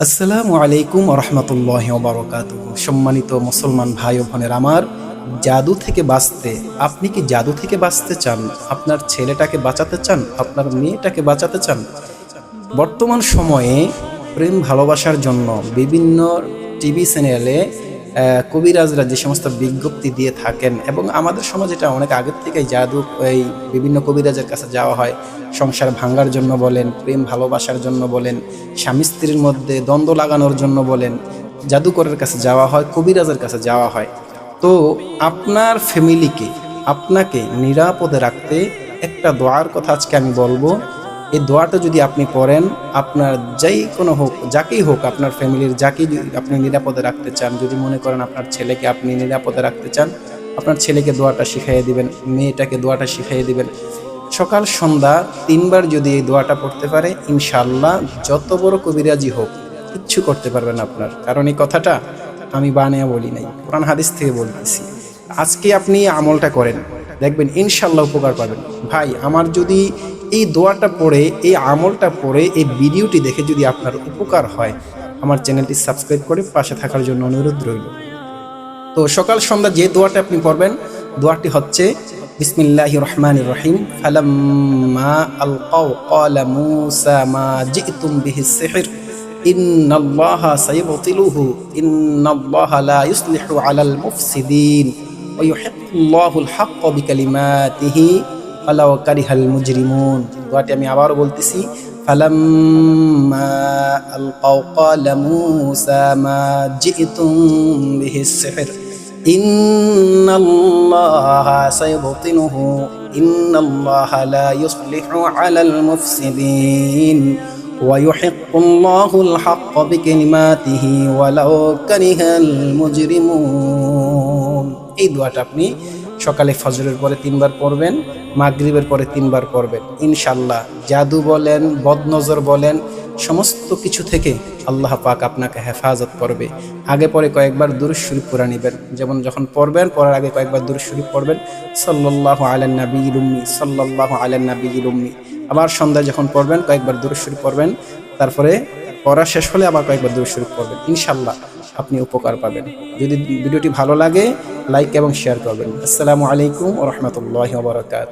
আসসালামু আলাইকুম রহমতুল্লাহ বারকাত সম্মানিত মুসলমান ভাই বোনের, আমার জাদু থেকে বাঁচতে আপনি কি জাদু থেকে বাঁচতে চান? আপনার ছেলেটাকে বাঁচাতে চান? আপনার মেয়েটাকে বাঁচাতে চান? বর্তমান সময়ে প্রেম ভালোবাসার জন্য বিভিন্ন টিভি চ্যানেলে কবিরাজরা যে সমস্ত বিজ্ঞপ্তি দিয়ে থাকেন এবং আমাদের সমাজ এটা অনেক আগের থেকেই জাদু, এই বিভিন্ন কবিরাজের কাছে যাওয়া হয়। সংসার ভাঙার জন্য বলেন, প্রেম ভালোবাসার জন্য বলেন, স্বামী স্ত্রীর মধ্যে দ্বন্দ্ব লাগানোর জন্য বলেন, জাদুকরের কাছে যাওয়া হয়, কবিরাজের কাছে যাওয়া হয়। তো আপনার ফ্যামিলিকে আপনাকে নিরাপদে রাখতে একটা দোয়ার কথা আজকে আমি বলব। এই দোয়াটা যদি আপনি পড়েন আপনার যেই কোনো হোক, যাকেই হোক, আপনার ফ্যামিলির যাকেই আপনি নিরাপদে রাখতে চান, যদি মনে করেন আপনার ছেলেকে আপনি নিরাপদে রাখতে চান, আপনার ছেলেকে দোয়াটা শিখাইয়ে দিবেন, মেয়েটাকে দোয়াটা শিখাইয়ে দিবেন। সকাল, সন্ধ্যা তিনবার যদি এই দোয়াটা পড়তে পারে ইনশাল্লাহ যত বড় কবিরাজি হোক, কিচ্ছু করতে পারবেন আপনার। কারণ এই কথাটা আমি বানিয়ে বলি নাই, কোরআন হাদিস থেকে বলতেছি। আজকে আপনি আমলটা করেন, দেখবেন ইনশাল্লাহ উপকার পাবেন। ভাই, আমার যদি এই দোয়াটা পড়ে, এই আমলটা পড়ে, এই ভিডিওটি দেখে যদি আপনার উপকার হয়, আমার চ্যানেলটি সাবস্ক্রাইব করে পাশে থাকার জন্য অনুরোধ রইল। তো সকাল সন্ধ্যা যে দোয়াটা আপনি পড়বেন, দোয়াটি হচ্ছে, বিসমিল্লাহ রহমান রহিম, ফালাম্মা আলকাউ ক্বালা মূসা মা জিতুম বিহি সিহর, ইন্নাল্লাহা সাইয়ুতিলুহু ইন্নাল্লাহা লা ইউসলিহু আলাল মুফসিদিন, ওয়া ইউহিব্বুল্লাহুল হাক্কা বিকালিমাতিহি। ওয়ালাউ কারিহাল মুজরিমুন দোয়াটি আমি আবারও বলতেছি فلما ألقوا قال موسى ما جئتم به السحر إن الله سيبطنه إن الله لا يصلح على المفسدين ويحق الله الحق بكلماته ولو كره المجرمون এই দোয়াটা আপনি সকালে ফজরের পরে তিনবার পড়বেন, মাগরিবের পরে তিনবার পড়বেন। ইনশাল্লাহ জাদু বলেন, বদনজর বলেন, সমস্ত কিছু থেকে আল্লাহ পাক আপনাকে হেফাজত করবে। আগে পরে কয়েকবার দুরুশ শরীফ পড়া নেবেন। যেমন যখন পড়বেন, পড়ার আগে কয়েকবার দুরুশ শরীফ পড়বেন। সাল্লাল্লাহু আলান নবী উম্মি, সাল্লাল্লাহু আলান নবী উম্মি। আবার সন্ধ্যায় যখন পড়বেন, কয়েকবার দুরুশ শরীফ পড়বেন। তারপরে পড়া শেষ হলে আবার কয়েকবার দুরুশ শরীফ পড়বেন। ইনশাল্লাহ আপনি উপকার পাবেন। যদি ভিডিওটি ভালো লাগে লাইক এবং শেয়ার করবেন। আসসালামু আলাইকুম রহমতুল্লাহ বারকাত